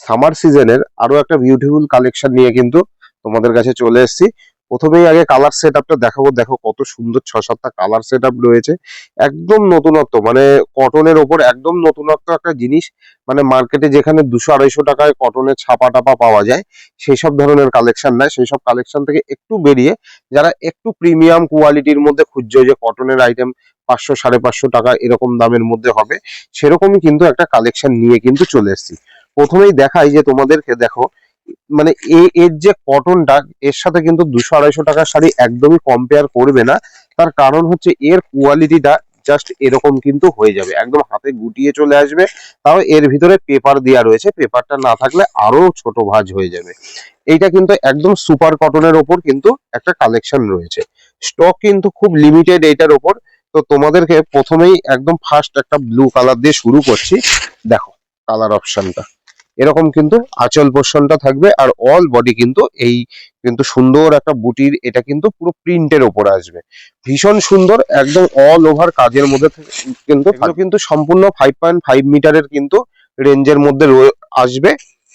Summer সিজনের আরও একটা বিউটিফুল কালেকশন নিয়ে কিন্তু তোমাদের কাছে চলে এসেছি। প্রথমেই আগে কালার সেট আপটা দেখাবো। দেখো কত সুন্দর ছ সাতটা কালার সেট আপ রয়েছে। একদম নতুনত্ব মানে কটনের ওপর একদম নতুনত্ব একটা জিনিস। মানে মার্কেটে যেখানে দুশো আড়াইশো টাকায় কটনের ছাপা টাপা পাওয়া যায় সেই সব ধরনের কালেকশন নয় সেই সব কালেকশন থেকে একটু বেরিয়ে যারা একটু প্রিমিয়াম কোয়ালিটির মধ্যে খুঁজছে যে কটনের আইটেম পাঁচশো, সাড়ে পাঁচশো টাকা এরকম দামের মধ্যে হবে, সেরকমই কিন্তু একটা কালেকশন নিয়ে কিন্তু চলে এসেছি। প্রথমেই দেখাই যে তোমাদেরকে দেখো মানে এর যে কটনটা এর সাথে কিন্তু দুশো আড়াইশো টাকার শাড়ি একদমই কম্পেয়ার করবে না। তার কারণ হচ্ছে এর কোয়ালিটিটা জাস্ট এরকম কিন্তু হয়ে যাবে। একদম হাতে গুটিয়ে চলে আসবে, তাও এর ভিতরে পেপার দেওয়া রয়েছে। পেপারটা না থাকলে আরও ছোট ভাঁজ হয়ে যাবে। এইটা কিন্তু একদম সুপার কটনের ওপর কিন্তু একটা কালেকশন রয়েছে। স্টক কিন্তু খুব লিমিটেড এইটার ওপর। তো তোমাদেরকে প্রথমেই একদম ফার্স্ট একটা ব্লু কালার দিয়ে শুরু করছি। দেখো কালার অপশনটা এরকম কিন্তু আঁচল পোর্শনটা থাকবে আর অল বডি কিন্তু এই কিন্তু সুন্দর একটা বুটির এটা কিন্তু পুরো প্রিন্টের ওপর আসবে। ভীষণ সুন্দর একদম অল ওভার কাজের মধ্যে কিন্তু কিন্তু সম্পূর্ণ ফাইভ পয়েন্ট ফাইভ মিটারের কিন্তু রেঞ্জের মধ্যে রয়ে- আসবে।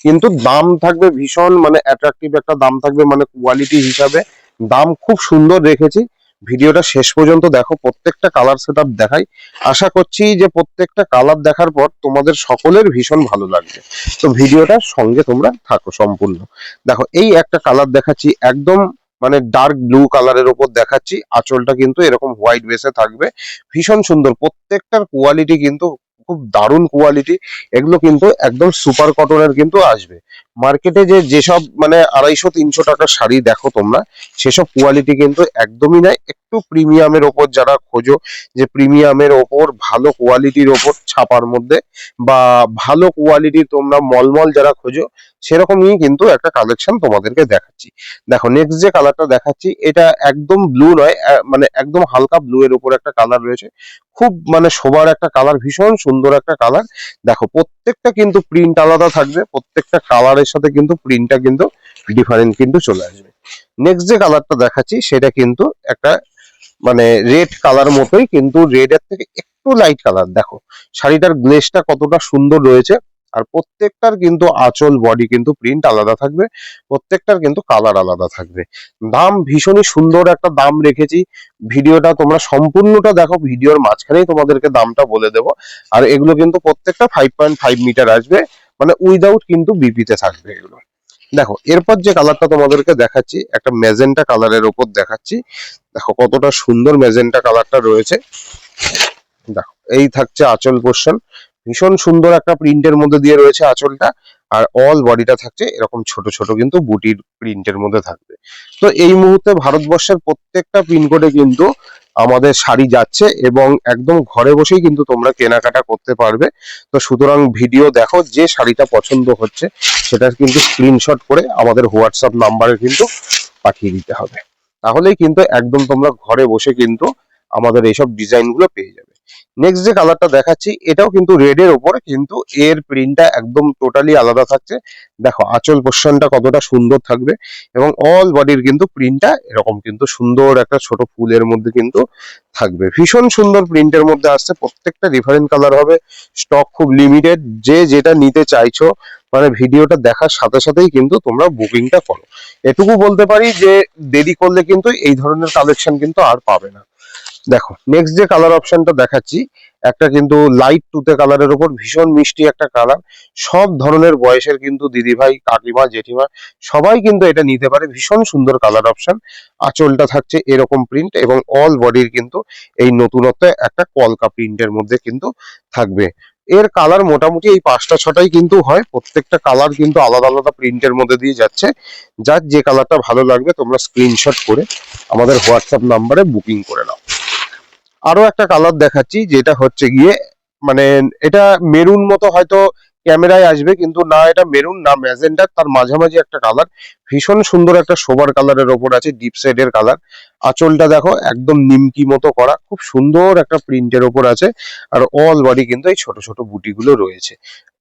কিন্তু দাম থাকবে ভীষণ মানে অ্যাট্রাকটিভ একটা দাম থাকবে মানে কোয়ালিটি হিসাবে দাম খুব সুন্দর রেখেছি। ভিডিওটা শেষ পর্যন্ত দেখো, প্রত্যেকটা কালার সেট দেখাই। আশা করছি যে প্রত্যেকটা কালার দেখার পর তোমাদের সকলের ভীষণ ভালো লাগবে। তো ভিডিওটার সঙ্গে তোমরা থাকো সম্পূর্ণ। দেখো, এই একটা কালার দেখাচ্ছি, একদম মানে ডার্ক ব্লু কালারের ওপর দেখাচ্ছি। আঁচলটা কিন্তু এরকম হোয়াইট বেসে থাকবে। ভীষণ সুন্দর, প্রত্যেকটার কোয়ালিটি কিন্তু খুব দারুণ কোয়ালিটি এগুলো কিন্তু একদম সুপার কটনের কিন্তু আসবে। মার্কেটে যে যেসব মানে আড়াইশো, তিনশো টাকার শাড়ি দেখো তোমরা, সেসব কোয়ালিটি কিন্তু একদমই নাই। একটু প্রিমিয়ামের ওপর যারা খোঁজো, যে প্রিমিয়ামের ওপর, ভালো কোয়ালিটির ওপর ছাপার মধ্যে, বা ভালো কোয়ালিটির তোমরা মলমল যারা খোঁজো, সেরকমই কিন্তু একটা কালেকশন তোমাদেরকে দেখাচ্ছি। দেখো নেক্সট যে কালারটা দেখাচ্ছি, এটা একদম ব্লু নয় মানে একদম হালকা ব্লু এর উপর একটা কালার রয়েছে। খুব মানে শোবার একটা কালার ভীষণ সুন্দর একটা কালার দেখো, প্রত্যেকটা কিন্তু প্রিন্ট আলাদা থাকবে, প্রত্যেকটা কালারের সাথে কিন্তু প্রিন্টটা কিন্তু ডিফারেন্ট কিন্তু চলে আসবে। নেক্সট যে কালারটা দেখাচ্ছি, সেটা কিন্তু একটা মানে রেড কালার মতোই কিন্তু রেড এর থেকে একটু লাইট কালার দেখো, শাড়িটার গ্লেসটা কতটা সুন্দর রয়েছে, আর প্রত্যেকটার কিন্তু আঁচল বডি কিন্তু প্রিন্ট আলাদা থাকবে, প্রত্যেকটার কিন্তু কালার আলাদা থাকবে। দাম ভীষণই সুন্দর একটা দাম রেখেছি। ভিডিওটা তোমরা সম্পূর্ণটা দেখো, ভিডিওর মাঝখানেই তোমাদেরকে দামটা বলে দেবো। আর এগুলো কিন্তু প্রত্যেকটা ফাইভ পয়েন্ট ফাইভ মিটার আসবে। মানে উইদাউট কিন্তু বিপিতে থাকবে এগুলো। দেখো, এরপর যে কালারটা তোমাদেরকে দেখাচ্ছি, একটা ম্যাজেন্টা কালারের ওপর দেখাচ্ছি। দেখো, কতটা সুন্দর ম্যাজেন্টা কালারটা রয়েছে। দেখো, এই থাকছে আচল পোর্শন ভীষণ সুন্দর একটা প্রিন্টের মধ্যে দিয়ে রয়েছে আঁচলটা, আর অল বডিটা থাকছে এরকম ছোট ছোট কিন্তু বুটির প্রিন্টের মধ্যে থাকবে। তো এই মুহূর্তে ভারতবর্ষের প্রত্যেকটা পিনকোডে কিন্তু আমাদের শাড়ি যাচ্ছে এবং একদম ঘরে বসেই কিন্তু তোমরা কেনাকাটা করতে পারবে। তো সুতরাং ভিডিও দেখো যে শাড়িটা পছন্দ হচ্ছে, সেটা কিন্তু স্ক্রিনশট করে আমাদের হোয়াটসঅ্যাপ নাম্বারে কিন্তু পাঠিয়ে দিতে হবে। তাহলেই কিন্তু একদম তোমরা ঘরে বসে কিন্তু আমাদের এইসব ডিজাইনগুলো পেয়ে যাবে। নেক্সট যে কালারটা দেখাচ্ছি, এটাও কিন্তু রেড এর ওপর, কিন্তু এর প্রিন্টটা একদম টোটালি আলাদা থাকছে। দেখো, আঁচল পোর্শনটা কতটা সুন্দর থাকবে এবং অল বডির কিন্তু প্রিন্টটা এরকম কিন্তু সুন্দর একটা ছোট ফুলের মধ্যে কিন্তু থাকবে। ভীষণ সুন্দর প্রিন্টের মধ্যে আসছে, প্রত্যেকটা ডিফারেন্ট কালার হবে স্টক খুব লিমিটেড যে যেটা নিতে চাইছো মানে ভিডিওটা দেখার সাথে সাথেই কিন্তু তোমরা বুকিংটা করো। এটুকু বলতে পারি যে দেরি করলে কিন্তু এই ধরনের কালেকশন কিন্তু আর পাবে না। দেখো নেক্সট যে কালার অপশনটা দেখাচ্ছি, একটা কিন্তু লাইট তুতে কালারের উপর ভীষণ মিষ্টি একটা কালার সব ধরনের বয়সের কিন্তু দিদিভাই, কাকিমা, জেঠিমা, সবাই কিন্তু এটা নিতে পারে। ভীষণ সুন্দর কালার অপশন আঁচলটা থাকছে এরকম প্রিন্ট এবং অল বডির কিন্তু এই নতুনত্ব একটা কলকা প্রিন্টের মধ্যে কিন্তু থাকবে। এর কালার মোটামুটি এই পাঁচটা, ছটাই কিন্তু হয়। প্রত্যেকটা কালার কিন্তু আলাদা আলাদা প্রিন্টের মধ্যে দিয়ে যাচ্ছে। যার যে কালারটা ভালো লাগবে, তোমরা স্ক্রিনশট করে আমাদের হোয়াটসঅ্যাপ নাম্বারে বুকিং করে নাও। আরও একটা কালার দেখাচ্ছি, যেটা হচ্ছে গিয়ে মানে এটা মেরুন মতো হয়তো ক্যামেরায় আসবে, কিন্তু না, এটা মেরুন না ম্যাজেন্ডার তার মাঝামাঝি একটা কালার ভীষণ সুন্দর একটা সোবার কালারের ওপর আছে ডিপ এর কালার আঁচলটা দেখো, একদম নিমকি মতো করা, খুব সুন্দর একটা প্রিন্টের ওপর আছে। আর অল বডি কিন্তু এই ছোট ছোট বুটিগুলো রয়েছে।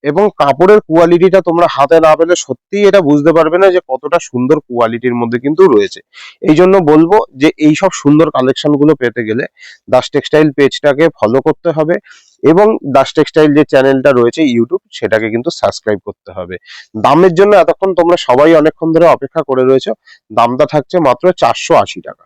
এবং কাপড়ের কোয়ালিটিটা তোমরা হাতে না পেলে সত্যিই এটা বুঝতে পারবে না যে কতটা সুন্দর কোয়ালিটির মধ্যে কিন্তু রয়েছে। এই জন্য বলব যে এই সব সুন্দর কালেকশনগুলো পেতে গেলে দাস টেক্সটাইল পেজটাকে ফলো করতে হবে এবং দাস টেক্সটাইল যে চ্যানেলটা রয়েছে ইউটিউব সেটাকে কিন্তু সাবস্ক্রাইব করতে হবে। দামের জন্য এতক্ষণ তোমরা সবাই অনেকক্ষণ ধরে অপেক্ষা করে রয়েছো। দামটা থাকছে মাত্র চারশো আশি টাকা।